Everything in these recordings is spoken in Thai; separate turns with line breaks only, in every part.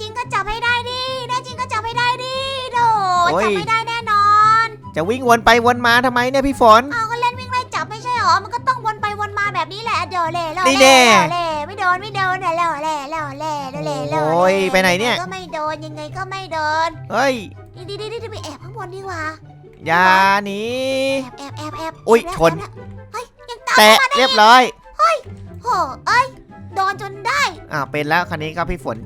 จริงก็จับให้ได้ดิแน่จริงก็จับให้ได้ดิโด
โอ้ย
จับไม่ได้แน่นอน
จะวิ่งวนไปวนมาทำไมเนี่ยพี่ฝน
เอาก็เล่นวิ่งไล่จับไม่ใช่หรอมันก็ต้องวนไปวนมาแบบนี้แหละเดี๋ยวเล่เล่
นี่แน่
เล่ไม่โดนไม่โดนเดี๋ยวเล่เล่เล่เล่เล่เล่
โอ้ยไปไหนเนี่ย
ก็ไม่โดนยังไงก็ไม่โดน
เฮ้ย
ดีดีดีดีไปแอบข้างบนดีกว่า
อย่าหนี
แอบแอบแอบแอบ
อุ๊ย
แอบ
ชน
แอบเฮ้ยยังตาม
แตะเรียบร้อย
โหเอ้ยโดนจนได้
อ่าเป็นแล้วคันนี้ก็พี่ฝน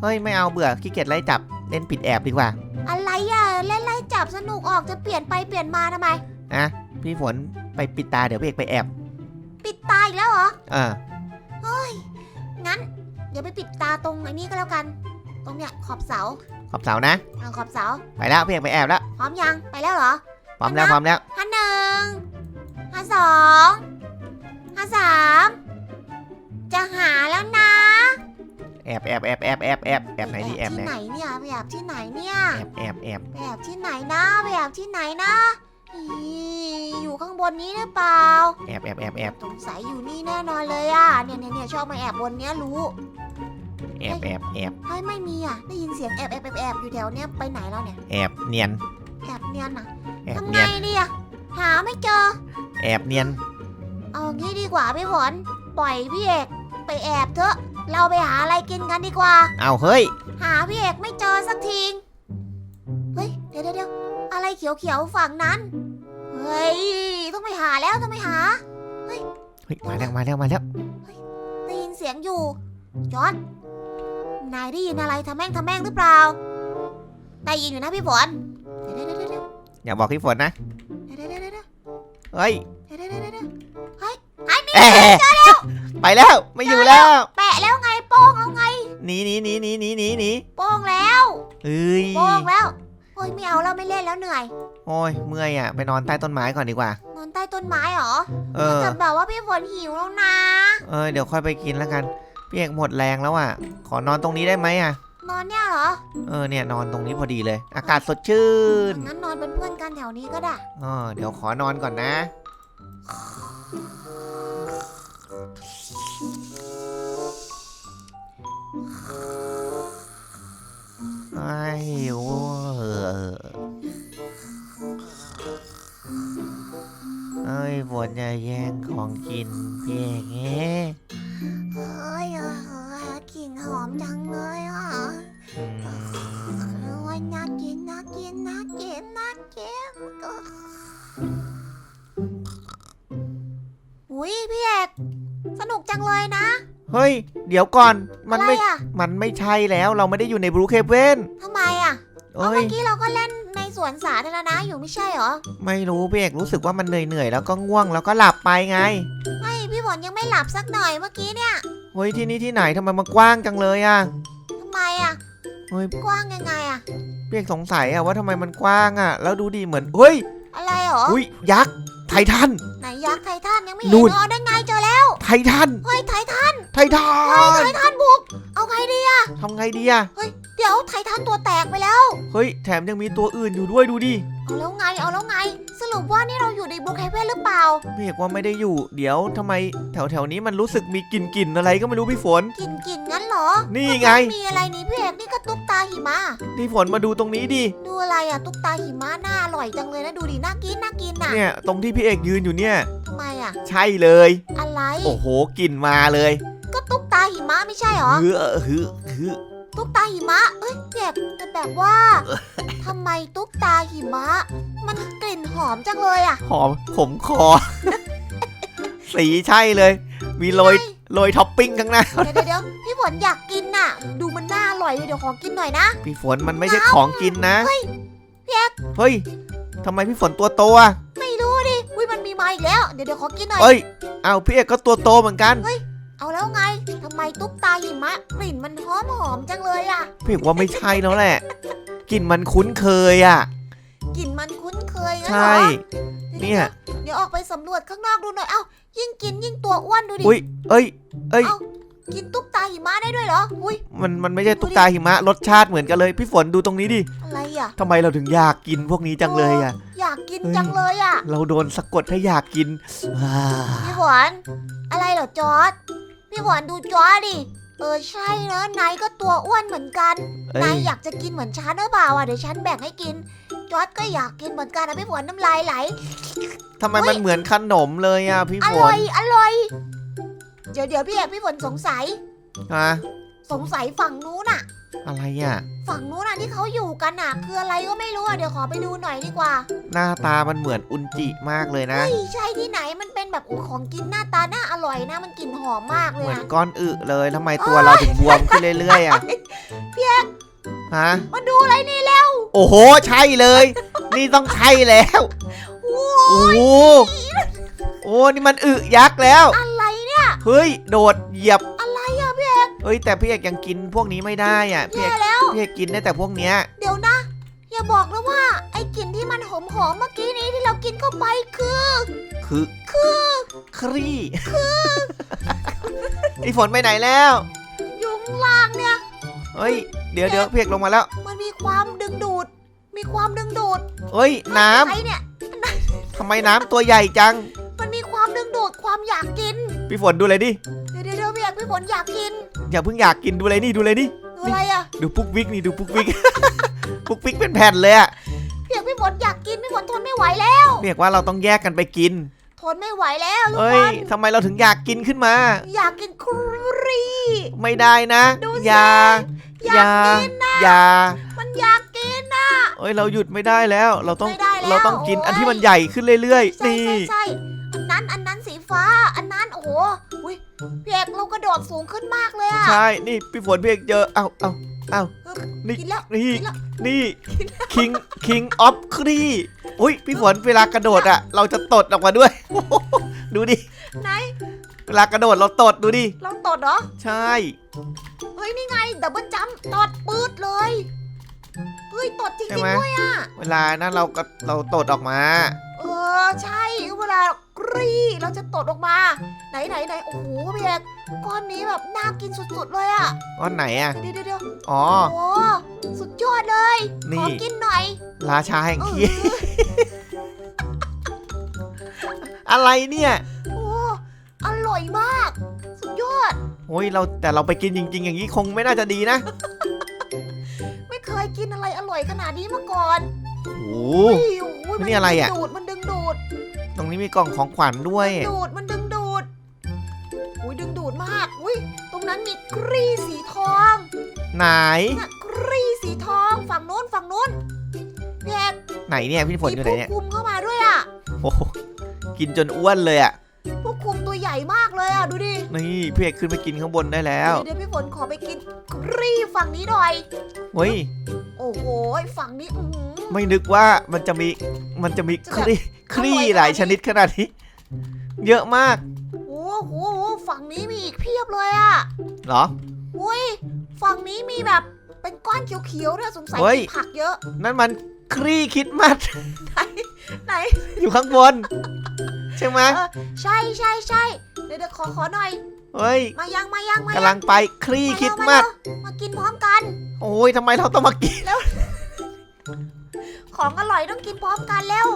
เฮ้ยไม่เอาเบื่อขี้เกียจไล่จับเล่นปิดแอบดีกว่า
อะไรอะเล่นไล่จับสนุกออกจะเปลี่ยนไปเปลี่ยนมาทำไม
นะพี่ฝนไปปิดตาเดี๋ยวพี่เอกไปแอบ
ปิดตาอีกแล้วเหรอ
เออ
เฮ้ยงั้น เดี๋ยวไปปิดตาตรงไอ้นี่ก็แล้วกัน ตรงเนี้ยขอบเสา
ขอบเสานะ
อ่าขอบเสา
ไปแล้วพี่เอกไปแอบแล้ว
พร้อมยังไปแล้วเหรอ
พร้อมแล้วพร้อมแล้ว
ห้าหนึ่งห้าสองห้าสามจะหาแล้วนะ
แอบแอบแอบแอบแอบแอบแอบไหนดีแอบไหน
ที่ไหนเนี่ยไปแอบที่ไหนเนี่ย
แอบแอบแอบ
ไปแอบที่ไหนนะไปแอบที่ไหนนะอีอยู่ข้างบนนี้หรือเปล่า
แอบแอบแอบแอบ
สงสัยอยู่นี่แน่นอนเลยอะเนี่ยเนี่ยเนี่ยชอบมาแอบบนเนี้ยรู้
แอบแอบแอบ
เฮ้ยไม่มีอะได้ยินเสียงแอบแอบแอบแอบอยู่แถวเนี้ยไปไหนแล้วเนี่ย
แอบเนียน
แอบเนียนอะ
แอบ
ทำ
เนี
ไง
ยน
ดีอะหาไม่เจอ
แอบเนียน
เอางี้ดีกว่าพี่ฝนปล่อยพี่เอกไปแอบเถอะ เราไปหาอะไรกินกันดีกว่า
เอาเฮ้ย
หาพี่เอกไม่เจอสักทีเฮ้ยเดี๋ยวเดี๋ยวเดี๋ยวอะไรเขียวเขียวๆฝั่งนั้น เฮ้ย ต้องไปหาแล้วต้องไปหา
เฮ้ยมาแล้วมาแล้วมาแล้ว
ได้ยินเสียงอยู่จอร์ดนายได้ยินอะไรทำแม่งทำแม่งหรือเปล่าได้ยินอยู่นะพี่ฝนเดี๋ยวเดี๋ยวเดี๋ยวเดี๋ยว
อย่าบอกพี่ฝนนะ
เดี๋ยวเดี๋ยวเดี๋ยวเดี๋ยว
เฮ้ย
เดี๋ยวเดี๋ยวเดี๋ยวเดี๋ยวเฮ้ยไอ้นี่
แอบไปแล้วไม่อยู่แล้ว
แปะแล้ว
หนีหนีหนีหนีหนีหนีหนี
โป้งแล้ว
เอ้ย
โป้งแล้วโอ้ยไม่เอาแล้วไม่เล่นแล้วเหนื่อย
โอ้ยเมื่อยอะไปนอนใต้ต้นไม้ก่อนดีกว่า
นอนใต้ต้นไม้เหรอ
เออ
แต่แบบว่าพี่ฝนหิวแล้วนะ
เออเดี๋ยวค่อยไปกินแล้วกันพี่เอกหมดแรงแล้วอะ ขอนอนตรงนี้ได้ไหมอะ
นอนเนี่ยเหรอ
เออเนี่ยนอนตรงนี้พอดีเลย อากาศสดชื่น
งั้นนอนเป็นเพื่อนกันแถวนี้ก็ได้
เออเดี๋ยวขอนอนก่อนนะ หิวเออเอ้ยฝนจะแย่งของกินพี่เอกเอ๊ะ
เฮ้ยเออเออกลิ่นหอมจังเลยอะ
อืม
โอ้ยน่ากินน่ากินน่ากินน่ากินอุ้ยพี่เอกสนุกจังเลยนะ
เฮ้ย เดี๋ยวก่อนมัน
อะไร
ไม่
อะ
มันไม่ใช่แล้วเราไม่ได้อยู่ในบรูเคเวน
ทำไมอะเอา
เอ้ย
เมื่อกี้เราก็เล่นในสวนสาธารณะอยู่ไม่ใช่เหรอ
ไม่รู้พี่เอกรู้สึกว่ามันเหนื่อยๆแล้วก็ง่วงแล้วก็หลับไปไง
ไม่พี่ฝนยังไม่หลับสักหน่อยเมื่อกี้เนี่ย
เฮ้ยที่นี่ที่ไหนทำไมมันกว้างจังเลยอะ
ทำไมอะ
เฮ้ย
กว้างยังไงอะ
พี่เอกสงสัยอะว่าทำไมมันกว้างอะแล้วดูดิเหมือนเฮ้ย
อะไรเหรอ
อุ้ยยักษ์ไททัน
ไหนยักษ์ไททันยังไม่เห็
นู่
น
น
อ๋อได้ไงเจอแล้ว
ไททัน
เฮ้ยไททัน
ไททั
เฮ้ย
น
ไททันบุก เอาไงดีอะ
ทำไงดีอะ
เดี๋ยวไททันตัวแตกไปแล้ว
เฮ้ย แถมยังมีตัวอื่นอยู่ด้วยดูดิ
เอาแล้วไง เอาแล้วไง สรุปว่านี่เราอยู่ในบุกไฮเว่นหรือเปล่า
พี่เอกว่าไม่ได้อยู่ เดี๋ยวทำไมแถวแถวๆนี้มันรู้สึกมีกลิ่นกลิ่นๆอะไรก็ไม่รู้พี่ฝน
กินกินงั้นเหรอ
นี่ไง
มันมีอะไรนี่พี่เอกนี่ก็ตุ๊กตาหิมะ
พี่ฝนมาดูตรงนี้ดิ
ดูอะไรอะตุ๊กตาหิมะน่าอร่อยจังเลยนะดูดิน่ากินน่ากินน่ะ
เนี่ย ตรงที่พี่เอกยืนอยู่เนี่ย
ทำไมอะ
ใช่เลย
อะไร
โอ้โหกลิ่นมาเลย
ก็ ตุ๊กตาหิมะไม่ใช่เหรอ
เฮือฮือฮือ
ตุ๊กตาหิมะ เอ้ยพี่เอกแต่แบบว่าทำไมตุ๊กตาหิมะ มันกลิ่นหอมจังเลยอะ
หอมผมคอ สีใช่เลย มีโรยโรยท็อปปิ้งข้างหน้า
เดี๋ยวเดี๋ยวเดี๋ยวพี่ฝนอยากกินน่ะ ดูมันน่าอร่อยเลยเดี๋ยวขอกินหน่อยนะ
พี่ฝนมันไม่ใช่ของกินนะ
เฮ้ยพี่เอก
เฮ้ยทำไมพี่ฝนตัวโตอะ
ไม่รู้ดิ อุ้ยมันมีมาอีกแล้ว เดี๋ยวเดี๋ยวขอกินหน่อย
เอ้ย เอาพี่เอกก็ตัวโตเหมือนกัน
เอาแล้วไงทำไมตุ๊กตาหิมะกลิ่นมันหอมหอมจังเลยอะ
พี่เอกว่าไม่ใช่แล้วแหละกลิ่นมันคุ้นเคยอะ
กลิ่นมันคุ้นเคยงั้น
ใช
เหร่อ
เนี่ย
เดี๋ยวออกไปสำรวจข้างนอกดูหน่อยเอ้ายิ่งกินยิ่งตัวอ้วนดูดิ
อุ้ยเอ้ย เอ้ย
เอ้ากินตุ๊กตาหิมะได้ด้วยเหรออุ้ย
มันมันไม่ใช่ตุ๊กตาหิมะรสชาติเหมือนกันเลย พี่ฝนดูตรงนี้ดิ
อะไรอะ
ทำไมเราถึงอยากกินพวกนี้จังเลยอะ
อยากกิน
เฮ้ย
จังเลยอะ
เราโดนสะกดให้อยากกินอ่า
พี่หวานอะไรเหรอจอร์ด พี่หวานดูจอร์ดดิ เออใช่เนอะนายก็ตัวอ้วนเหมือนกัน
เอ้
นาย
ย
อยากจะกินเหมือนฉันหรือเปล่าอะเดี๋ยวฉันแบ่งให้กินจอร์ดก็อยากกินเหมือนกันนะพี่ฝนน้ำลายไหล
ทำไมมันเหมือนขนมเลยอะพี่
อ
ฝ
ร่
น
อยอร่อยเดี๋ยวเดี๋ยวพี่เอกพี่ฝนสงสัย
ฮะ
สงสัยฝั่งนู้นน่ะ
อะไรอะ
ฝั่งนู้นน่ะที่เขาอยู่กันน่ะ คืออะไรก็ไม่รู้อะเดี๋ยวขอไปดูหน่อยดีกว่า
หน้าตามันเหมือนอุนจิมากเลยนะ
เฮ้ยใช่ที่ไหนมันเป็นแบบอุ๊ยของกินหน้าตาน่าอร่อยนะมันกลิ่นหอมมากเล
เห
ย
มือน
อะ
ก้อนอึเลยทำไมตัวเราถึงบวมขึ้นเรื่อยๆอะ
พี่เอก
ฮะ
มาดูอะไรนี่แล้ว
โอ้โห ใช่เลย นี่ต้องใช่แล้ว
โอ้
โอ้โหโอ้นี่มันอึยักษ์แล้ว
อะไรเนี่ย
เฮ้ย โดดเหยียบ
อะไรอะพี่
เฮ้ยแต่พี่เอกยังกินพวกนี้ไม่ได้อะพี่เอ
แย่
ก
แล้ว
พี่เอกกินได้แต่พวกเนี้ย
เดี๋ยวนะ อย่าบอกนะว่า ไอ้กลิ่นที่มันหอมหอมๆเมื่อกี้นี้ที่เรากินเข้าไปคือ
คือคือครีคือไอฝนไปไหนแล้ว
ยุงล่างเนี่ย
เฮ้ยเดี๋ยวเดี๋ยวพี่เอกลงมาแล้ว
มันมีความดึงดูด มีความดึงดูด
เฮ้ยน้ำ
ไอ้เนี่ย
ทำไมน้ำตัวใหญ่จัง
มันมีความดึงดูดความอยากกิน
พี่ฝนดูเลยดิ
เดี๋ยวเดี๋ยวเดี๋ยวพี่อยากพี่ฝนอยากกิน
อย่าเพิ่งอยากกินดูเลยนี่ดูเลยนี่
ดูอะไรอะ
ดูปุ๊กวิกนี่ดูปุ๊กวิก ปุ๊กวิกเป็นแผ่นเลยอะ
พี่อยากพี่ฝนอยากกินพี่ฝนทนไม่ไหวแล้ว
พี่เอกว่าเราต้องแยกกันไปกิน
ทนไม่ไหวแล้วทุก
เฮ้
ค
ย
น
ทำไมเราถึงอยากกินขึ้นมา
อยากกินครี
ไม่ได้นะ
ดูสิ
อย่า
อยากกินนะ
อย่า
มันอยากกินนะ
เอ้ยเราหยุดไม่ได้แล้ว เราต้อง
ไม่ได้แล้ว
เราต้องกิน
โอ้ย
อันที่มันใหญ่ขึ้นเรื่อยๆ
ใช่
นี่
ใช่ใช่อันนั้นอันนั้นสีฟ้า อันนั้นโอ้โหอุ้ย พี่เอกเรากระโดดสูงขึ้นมากเลยอะ
ใช่ นี่พี่ฝนพี่เอกเจอเอ้าเอ้าเอ้า นี่
กินแล้ว
นี่
กินแล้ว
นี่ king king of ครีอุ้ยพี่ฝนเวลากระโดดอะเราจะตดออกมาด้วย ดูดิ
ไหน
เวลากระโดดเราตดดูดิ
เราตดเหรอ
ใช่
เฮ้ย นี่ไงดับเบิลจัมป์ตดปืดเลย เฮ้ย ตดจริ
ใช่
ง
ไหม
ๆด้วยอะ
เวลานั้นเราก็เราตดออกมา
เออ ใช่ เวลา กรีเราจะตดออกมา ไหนไหนไหนโอ้โหพี่เอกก้อนนี้แบบน่ากินสุดๆเลยอะ
ก้อนไหนอะ
เดี๋ยวเดี๋ยวเดี๋ยว
อ๋อ
โอ้สุดยอดเลย
นี่
ขอกินหน่อย
ราชาแห่ง
เออ
ขี้ อะไรเนี่ย
โอ้อร่อยมาก สุดยอด
โอ้ยเราแต่เราไปกินจริง ๆ อย่างนี้คงไม่น่าจะดีนะ
ไม่เคยกินอะไรอร่อยขนาดนี้มาก่อน
โอ้โห
อุ้ยโอ้ย
นี่อะไรอะ
มันดึงดูดมันดึงดูด
ตรงนี้มีกล่องของขวัญด้วย
ดูดมันดึงดูด อุ้ยดึงดูดมาก อุ้ยตรงนั้นมีกรีสีทอง
ไหน
น่ะกรีสีทองฝั่งโน้นฝั่งโน้นพี่แอก
ไหนเนี่ยพี่ฝนอยู่ไหนเนี่ย
มีผู้คุมเข้ามาด้วยอะ
โอ้โหกินจนอ้วนเลยอะ
ผู้คุมตัวใหญ่มากเลยอะดูดิ
นี่พี่เอกขึ้นไปกินข้างบนได้แล้ว
เดี๋ยวพี่ฝนขอไปกินกรีฝั่งนี้หน่อย
เฮ้ย
โอ้โหฝั่งนี้อื้อหือ
ไม่นึกว่ามันจะมีมันจะมี
จะ
ค
แบบ
รีครี
อร่อยขนาดนี้
หลายชนิดขนาดนี้ เยอะมาก
โอ้โหฝั่งนี้มีอีกเพียบเลยอะ
เหรอ
อุ้ยฝั่งนี้มีแบบเป็นก้อนเขียวๆด้วยสงสัย
เฮ้ย
กินผักเยอะ
นั่นมันครีคริดมัด
ไหน
อยู่ข้างบน ใช่ไหม
เออใช่ใช่ใช่เดี๋ยวเดี๋ยวขอขอหน่อย
เฮ้ย
มายังมายังมายัง
กำลังไปครี
มา
คริ
เร็
ด
ว
มัด
เร็วมากินพร้อมกัน
โอ้ยทำไมเราต้องมากิน
ของอร่อยต้องกินพร้อมกันเร็ว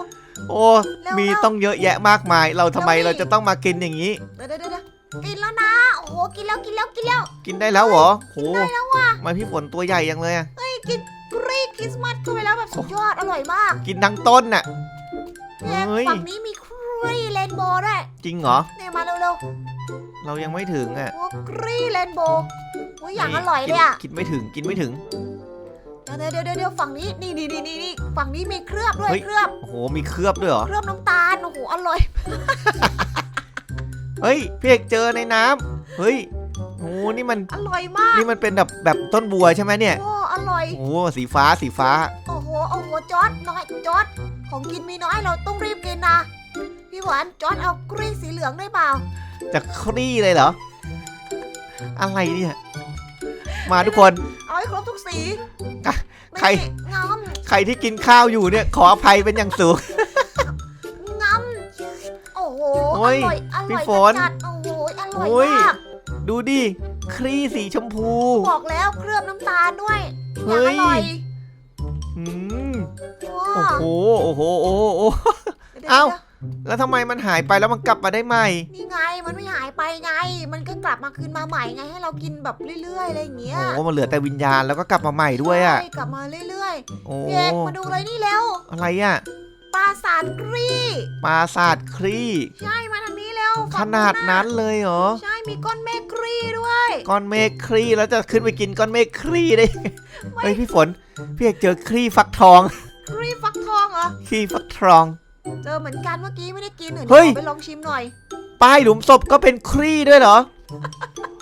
โอ้
เร็ว
มี
เร็ว
ต้องเยอะแยะมากมาย เราทำไม
เร็วดิ
เราจะต้องมากินอย่างนี้
เดี๋ยวเดี๋ยวเดี๋ยวกินแล้วนะ โอ้โห กินแล้วกินแล้วกินแล้ว
กินได้แล้วเหรอโห
ได้แล้วว่ะ
ทำไมาพี่ฝนตัวใหญ่ยังเลยอะ
เฮ้ยกินกรีคริสต์มาสเข้าไปแล้วแบบสุดยอดอร่อยมาก
กินทั้งต้นน่ะ
เนี่ย
เฮ้ย
ฝั่งนี้มีกรีเรนโบว์ด้วย
จริงเหรอ
เนี่ยมาเร็วเร็ว
เรายังไม่ถึงอะ
ๆโอ้กรีเรนโบว์โอ้ยอย่างอร่อยเลยอะ
กินกินไม่ถึงกินไม่ถึง
เดี๋ยวเดี๋ยวเดี๋ยวเดี๋ยวฝั่งนี้นี่นี่นี่นี่นี่ฝั่งนี้มีเคลือบด้วย
เฮ้ย
เคลือบ
โอ้โห มีเคลือบด้วยเหรอ
เคลือบน้ำตาลโอ้โหอร่อย
เฮ้ยพี่เอกเจอในน้ำเฮ้ยโอ้นี่มัน
อร่อยมาก
นี่มันเป็นแบบแบบต้นบัวใช่ไหมเนี่ย
โอ้อร่อย
โอ้สีฟ้าสีฟ้า
โอ้โหโอ้โหจอร์ดน้อยจอร์ดของกินมีน้อยเราต้องรีบกินนะพี่หวานจอร์ดเอากรีสีเหลืองได้เปล่า
จะคลี่เลยเหรอ อะไรเนี่ย มาทุกคน
เอาให้ครบทุกสี
อะใคร
นี่งาม
ใครที่กินข้าวอยู่เนี่ย ขออภัยเป็นอย่างสูง
งามโอ้โห
โอ้
อยร่อยอ
พี่
ร่อย
ฝน
จัดๆโอ้โหอร่อย
โอ้ย
มาก
ดูดิคลี่สีชมพู
บอกแล้วเคลือบน้ำตาลด้วยอ
เฮ้
ย่างอยร่อย
อืม
ว้า
โอ้โหโอ้โหโอ้โหโอ้โห
ดี๋ยว
เอ้า
ดี๋ยว
แล้วทำไมมันหายไปแล้วมันกลับมาได้ใหม่
นี่ไงมันไม่หายไปไง มันก็กลับมาคืนมาใหม่ไงให้เรากินแบบเรื่อยๆอะไรอย่างเงี้ย
โอ้มันเหลือแต่วิญญาณแล้วก็กลับมาใหม่ด้วยอะ
ใช่กลับมาเรื่อย
โอ้
ๆพี่เอกมาดูเลยนี่เร็ว
อะไรอะ
ปราสาทกรี
ปราสาทครี
ใช่มาทางนี้เร็ว
ข
ฝั่ง
นาดะนั้นเลยเหรอ
ใช่มีก้อนเมฆกรีด้วย
ก้อนเมฆครีแล้วจะขึ้นไปกินก้อนเมฆครีได้ไงเฮ้ยพี่ฝนพี่เอกเจอครีฟักทอง
กรีฟักทองเหรอ
ครีฟักทอง
เจอเหมือนกันเมื่อกี้ไม่ได้กินเดี๋ยว
เฮ้ย
ขอไปลองชิมหน่อย
ป้ายหลุมศพก็เป็นครีด้วยเหรอ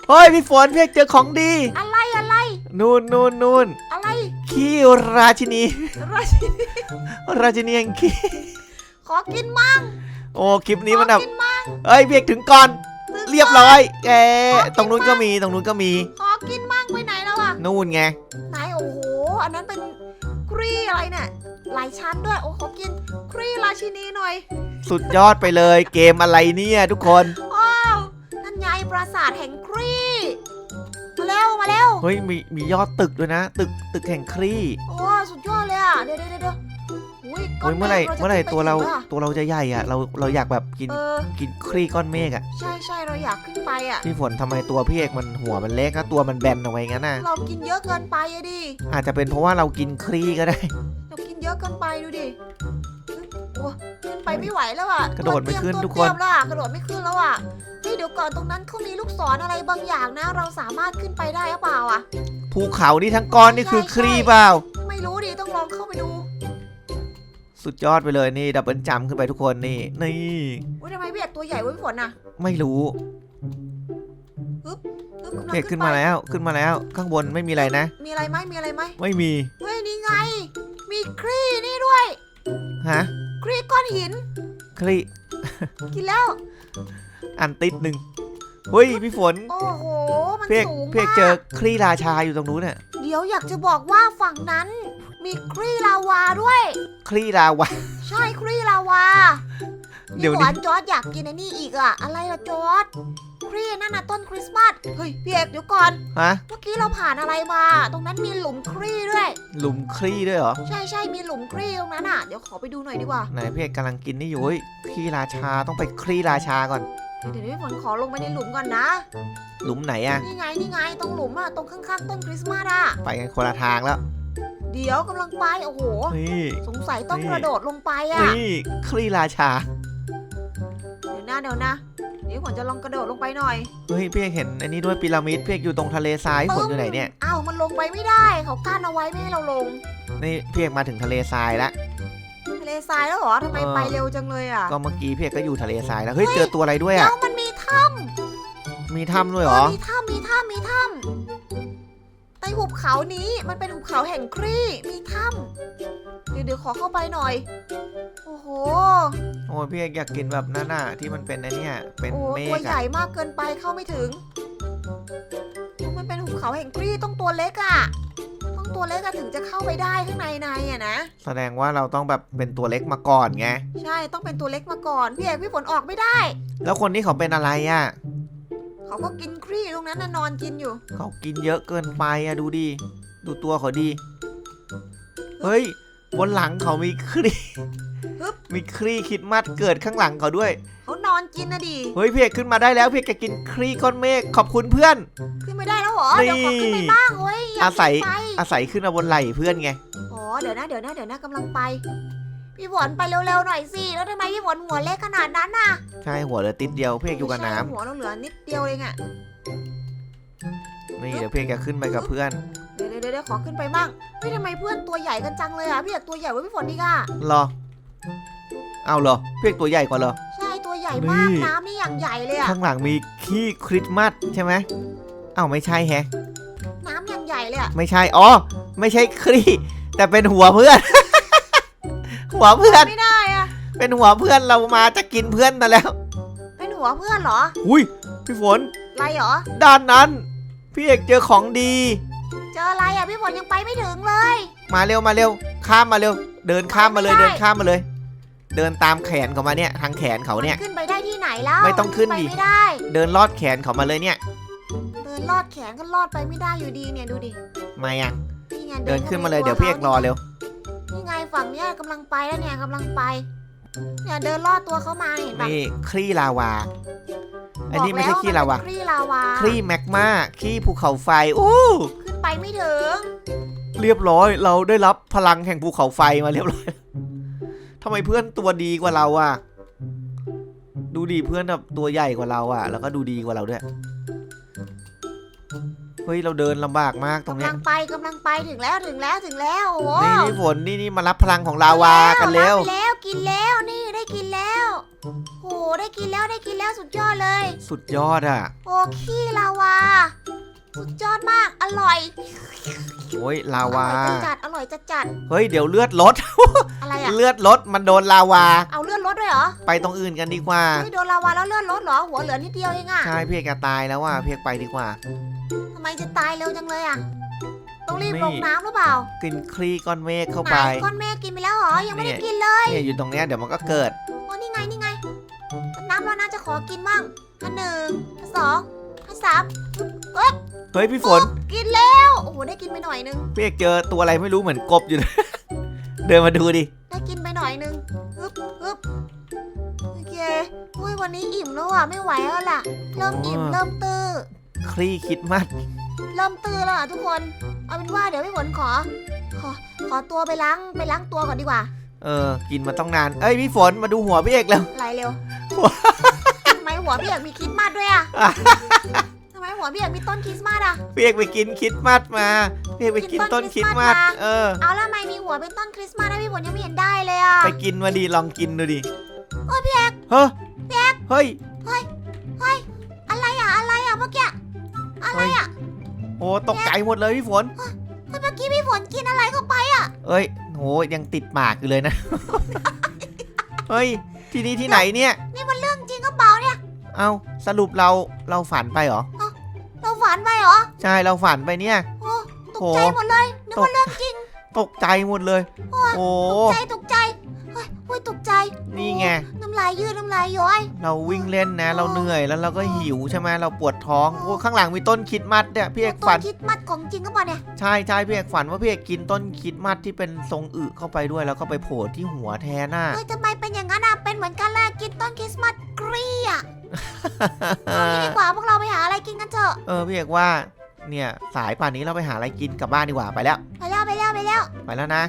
เฮ้ยพี่ฝนพี่เอกเจอของดี
อะไรอะไร
นู่นนู่นนู่น
อะไร
ขี้ราชินี
ราชินี
ราชินีแห่งขี้
ขอกินมั่ง
โอ้คลิปนี้มัน
ข
แบ
อบกินมั่ง
เอ้ยพี่เอกถึงก่อน
ถึง
เรียบร้อยแกตรงนู้นก็มีตรงนู้นก็มี
ขอกินมั่งไปไหนแล้วอะ
นู่นไง
ไหนโอ้โห อันนั้นเป็นกรีอะไรเนี่ย หลายชั้นด้วย โอ้ขอกินกรีราชินีหน่อย
สุดยอดไปเลยเกมอะไรเนี่ยทุกคน
ว้าวนั่นไงปราสาทแห่งกรีมาเร็วมาเร็ว
เฮ้ยมีมียอดตึกด้วยนะ ตึกตึกแห่งครี
โอ้สุดยอดเลยอะเดี๋ยวเดี๋ยวเดี๋ยวอุ้ยก้อ
เฮ้
น
ยเมื่อไหร่
จะ
เมื่อไหร่
ขึ้นป
ตัวเรา
ถึงอะ
ตัวเราจะใหญ่อะเราเราอยากแบบกิน
เออ
กินครีก้อนเมฆอะ
ใช่ใช่เราอยากขึ้นไปอะ
พี่ฝนทำไมตัวพี่เอกมันหัวมันเล็กอะตัวมันแบนเอาไว้งั้นน่ะ
เรากินเยอะเกินไปอะดิ
อาจจะเป็นเพราะว่าเรากินครีก็ได้
เรากินเยอะเกินไปดูดิโอ้ขึ้นไปไม่ไหวแล้วอะ
กระโดดไม่ขึ้น
ตัว
ทุก
เตี้ย
คน
มแล้วอะกระโดดไม่ขึ้นแล้วอะเฮ้ยเดี๋ยวก่อนตรงนั้นเขามีลูกศรอะไรบางอย่างนะ เราสามารถขึ้นไปได้หรือเปล่าอะ
ภูเขานี่ทั้งก้อนนี่คือครีเปล่า
ไม่รู้ดิต้องลองเข้าไปดู
สุดยอดไปเลยนี่ดับเบิลจัมป์ขึ้นไปทุกคนนี่นี่
อุ้ยทำไมพี่เอกตัวใหญ่เว้ยพี่ฝนน่ะ
ไม่รู้
ฮึบกำลัง
พี่เอกขึ้น
ไป
มาแล้วขึ้นมาแล้ว ข้างบนไม่มีอะไรนะ
มีอะไรไหมมีอะไรไหม
ไม่มี
เฮ้ยนี่ไง มีครีนี่ด้วย
ฮะ
ครีก้อนหิน
ครี
กินแล้ว
อันติดหนึ่งเฮ้ยพี่ฝน
โอ้โห มัน
พี่เอก
สูง
พี่เอก
มา
เจอกครีราชาอยู่ตรงนู้นน่ะ
เดี๋ยวอยากจะบอกว่าฝั่งนั้น มีครีลาวาด้วย
ครีราวะ
ใช่ครีลาวา
เดี๋ยวนี้
หวานจอร์ดอยากกินไอ้นี่อีกอะอะไรล่ะจอร์ด ครีนั่นน่ะต้นคริสต์มาส เฮ้ยพี่เอกเดี๋ยวก่อน
ฮะ
เมื่อกี้เราผ่านอะไรมา ตรงนั้นมีหลุมครีด้วย
หลุมครีด้วยเหรอ
ใช่ใช่มีหลุมครีตรงนั้นอะเดี๋ยวขอไปดูหน่อยดีกว่า
ไหนพี่เอกกำลังกินนี่อยู่เฮ้ยครีราชาต้องไปครีราชาก่อน
เดี๋ยวพี่ฝนขอลงไปในหลุมก่อนนะ
หลุมไหนอะ
นี่ไงนี่ไงตรงหลุมอะตรงข้างๆต้นคริสต์มาสอะ
ไปกันคนละทางแล้ว
เดี๋ยวกำลังไปโอ้โห
นี่
สงสัยต้อง
นี่
กระโดดลงไปอะ
นี่ครีราชา
เดี๋ยวนะเดี๋ยวนะ เดี๋ยวฝนจะลองกระโดดลงไปหน่อย
เฮ้ยพี่เอกเห็นอันนี้ด้วยพีระมิดพี่เอกอยู่ตรงทะเลทรายพี่ฝนอยู่ไหนเนี่ย
อ้าวมันลงไปไม่ได้เขากั้นเอาไว้ไม่ให้เราลง
นี่พี่เอกมาถึงทะเลทรายแล้ว
ทะเลทรายแล้วเหรอทำไม
เออ
ไปเร็วจังเลยอะ
ก็เมื่อกี้พี่เอกก็อยู่ทะเลทรายแล้วเฮ้ยเจอตัวอะไรด้วย
เดี๋
อะ
ยวมันมีถ้ำ
มีถ้ำด้วยเหรอ
มีถ้ำมีถ้ำมีถ้ำ ในหุบเขานี้มันเป็นหุบเขาแห่งครีมีถ้ำเดี๋ยวเดี๋ยวขอเข้าไปหน่อย โอ้โห
โอ้ยพี่เอกอยากกินแบบนั้นน่ะที่มันเป็นไอ้เนี่ยเป็น
โอ้
เม
ตัว
ฆ
ให
อะ
ญ่มากเกินไปเข้าไม่ถึงมันเป็นหุบเขาแห่งครีต้องตัวเล็กอะต้องตัวเล็กอะถึงจะเข้าไปได้ข้างในในอะนะ
แสดงว่าเราต้องแบบเป็นตัวเล็กมาก่อนไง
ใช่ต้องเป็นตัวเล็กมาก่อน พี่เอกพี่ฝนออกไม่ได้
แล้วคนที่เขาเป็นอะไรอะ
เขาก็กินครีตรงนั้นน่ะนอนกินอยู่
เขากินเยอะเกินไปอะดูดิ ดูตัวเขาดี เฮ้ย บนหลังเขามีครี
ฮึบ
มีครีคริดมัดเกิดข้างหลังเขาด้วย
เขานอนกินนะดิ
เฮ้ยพี่เอกขึ้นมาได้แล้วพี่เอกจะกินครีก้อนเมฆขอบคุณเพื่อน
ขึ้นไม่ได้แล้วเหรอ
นี่
เดี๋ยวขอขึ้นไปบ้างเว้ยอยาก
อาศัย
ขึ้นไป
อาศัยขึ้นมาบนไหล่เพื่อนไง
อ๋อเดี๋ยวนะเดี๋ยวนะเดี๋ยวนะกำลังไป พี่ฝนไปเร็วๆหน่อยสิแล้วทำไมพี่ฝนหัวเล็กขนาดนั้นน่ะ
ใช่หัวเหลือติดเดียวพี่เอกอยู่กับน้
ไม่ใช่หัวเราเหลือนิดเดียวเองอะำ
นี่เดี๋ยวพี่เอกจะขึ้นไปกับเพื่อน
เดี๋ยวเดี๋ยวเดี๋ยวขอขึ้นไปบ้างเฮ้ยทำไมเพื่อนตัวใหญ่กันจังเลยอะพี่อยากตัวใหญ่กว่าพี่ฝนดีก่ะ
รอ เอาเหรอพี่เอกตัวใหญ่กว่าเหรอ
ใช่ตัวใหญ่มาก
นี่
น้ำนี่อย่างใหญ่เลยอะ
ข้างหลังมีขี้คริสต์มาสใช่ไหมเอ้าไม่ใช่แฮะ
น้ำอย่างใหญ่เลยอะ
ไม่ใช่ อ๋อ ไม่ใช่ครีแต่เป็นหัวเพื่อน หัวเพื่อน
ไม่ได้อะ
เป็นหัวเพื่อนเรามาจะกินเพื่อนมาแล้ว
เป็นหัวเพื่อนเหรอ
อุ้ยพี่ฝน
อะไรเหรอ
ด้านนั้น พี่เอกเจอของดี
เจออะไรอะพี่ฝนยังไปไม่ถึงเลย
มาเร็วมาเร็ว ข้ามมาเร็ว เดินข้ามมาเลย
ไม่ได้
เดินข้ามมาเลย เดินตามแขนเขามาเนี่ย ทางแขนเขาเนี่ย
ขึ้นไปได้ที่ไหนแล้ว
ไม่ต้องขึ้นดิ
ไปไม่ได้
เดินลอดแขนเขามาเลยเนี่ย
เดินลอดแขนก็ลอดไปไม่ได้อยู่ดีเนี่ยดูดิ
มาอะ
นี่ไง
เดินขึ้นมาเลย
ข้
เดี๋ยวพี่เอกรอเร็ว
นี่ไงฝั่งเนี้ยกำลังไปแล้วเนี่ยกำลังไป เนี่ยเดินลอดตัวเขามาเห็นปะ
นี่คลี่ลาวา อันนี้ไม่ใช่
บก
ขี้ลาวา
นเป็นคลี่ลาวา
คลี่แมกมาคลี่ภูเขาไฟอู้
ขึ้นไปไม่ถึง
เรียบร้อย เราได้รับพลังแห่งภูเขาไฟมาเรียบร้อยทำไมเพื่อนตัวดีกว่าเราอะดูดีเพื่อนแบบตัวใหญ่กว่าเราอะแล้วก็ดูดีกว่าเราด้วยเฮ้ยเราเดินลำบากมากตรง
กำ
เนี้
ลั
ย
งไปกำลังไปถึงแล้วถึงแล้วถึงแล้วโอ้โห
นี่นี่ฝนนี่นี่มารับพลังของลาวากันเร็ว
รับไปแล้วกินแล้วนี่ได้กินแล้วโอ้โหได้กินแล้วได้กินแล้วสุดยอดเลย
สุดยอดอะ
โอ้ขี้ลาวา สุดยอดมากอร่อย
โอ้ยลา
อ
วา
ร่อยจัดจัดๆอร่อยจัดจัด
เฮ้ยเดี๋ยวเลือดลด
ๆอะไรอะ
เลือดลดมันโดนลาวา
เอาเลือดลดด้วยเหรอ
ไปตรงอื่นกันดีกว่า
เฮ้ยโดนลาวาแล้วเลือดลดเหรอหัวเหลือนิดเดียวเองอะ
ใช่เพียกจะตายแล้วว่ะเพียกไปดีกว่า
ทำ ไมจะตายเร็วจังเลยอะ ต้องรีบ
นี่
ลงน้ำหรือเปล่า
กินคลีก้อนเมฆเข้า
ไหน
ไป
ก้อนเมฆกินไปแล้วเหรอ ยังไม่ได้
เนี่ย
กินเลย
เนี่ยอยู่ตรงเนี้ยเดี๋ยวมันก็เกิด
โอ้นี่ไงนี่ไง น้ำเราน่าจะขอกินบ้างอันหนึ่งอันสองอันสาม
เฮ้ยพี่ฝน
กินแล้ว โอ้โหได้กินไปหน่อยนึง
เพียกเจอตัวอะไรไม่รู้เหมือนกบอยู่เดินมาดูดิ
ได้กินไปหน่อยนึงฮึบฮึบโอเคอุ้ยวันนี้อิ่มแล้วอะไม่ไหวแล้วล่ะ เริ่มอิ่ม
อ๋อ
เริ่มตื้อ
คลี่คิดมัด
เริ่มตื้อแล้วอะทุกคน เอาเป็นว่าเดี๋ยวพี่ฝนขอ ขอ ขอตัวไปล้างไปล้างตัวก่อนดีกว่า
เออ กินมาต้องนาน เอ้ยพี่ฝนมาดูหัวพี่เอกแล้ว
ไหลเร็ว
หัว
ทำไมหัวพี่อยากมีคริสต์มาสด้วยอะ
อะ
ทำไมหัวพี่อยากมีต้นคริสต์มาสอะ
พี่เอกไปกินคิดมัดมา พี่เอกไปกินต้นคิดมัด เออ
เอาแล้วทำไมมีหัวเป็นต้นคริสต์มาสนะพี่ฝนยังไม่เห็นได้เลยอะ
ไปกินมาดีลองกินดูดิ
โอ้ยพี่เอก
เฮ้ยเฮ้ย
อะไรอะอะไรอะเมื่อกี้ อะไรอะ
โอ้ตกใจหมดเลยพี่ฝน
เฮ้ยเมื่อกี้พี่ฝนกินอะไรเข้าไปอะ
เอ้ยโหยังติดหมากอยู่เลยนะเฮ้ยที่นี่ที่ไหนเนี่ย
นี่มันเรื่องจริงก็เปล่าเนี่ย
เอาสรุปเราเราฝันไปเหรอ
เราฝันไปเหรอ
ใช่เราฝันไปเนี่ย
โอ้ตกใจหมดเลยนึกว่าเรื่องจริง
ตกใจหมดเลย โอ้
ตกใจตกใจเฮ้ยเฮ้ยตกใจ
นี่ไง
โอ้น้ำลายยืดน้ำลายย้อย
เราวิ่งเล่นนะ เราเหนื่อยแล้วเราก็หิวใช่ไหมเราปวดท้อง
อ๋อ
โอ้ข้างหลังมีต้นคริดมัดเนี่ยพี่เอก
ต้
ฝัน
นคิดมัดของจริงก็เปล่าเนี่ย
ใช่ใช่พี่เอกฝันว่าพี่เอกกินต้นคริดมัดที่เป็นทรงอึเข้าไปด้วยแล้วก็ไปโผล่ที่หัวแทนน่ะ
เฮ้ยทำไมเป็นอย่างนั้นอะเป็นเหมือนกันเลยกินต้นคริสต์มาสกรีอะเอางี้ดีกว่าพวกเราไปหาอะไรกินกันเถอะ
เออพี่เอกว่าเนี่ยสายป่านนี้เราไปหาอะไรกินกลับบ้านดีกว่าไปแล้ว
ไปแล้วไปแล้วไปแล้ว
ไปแล้วนะ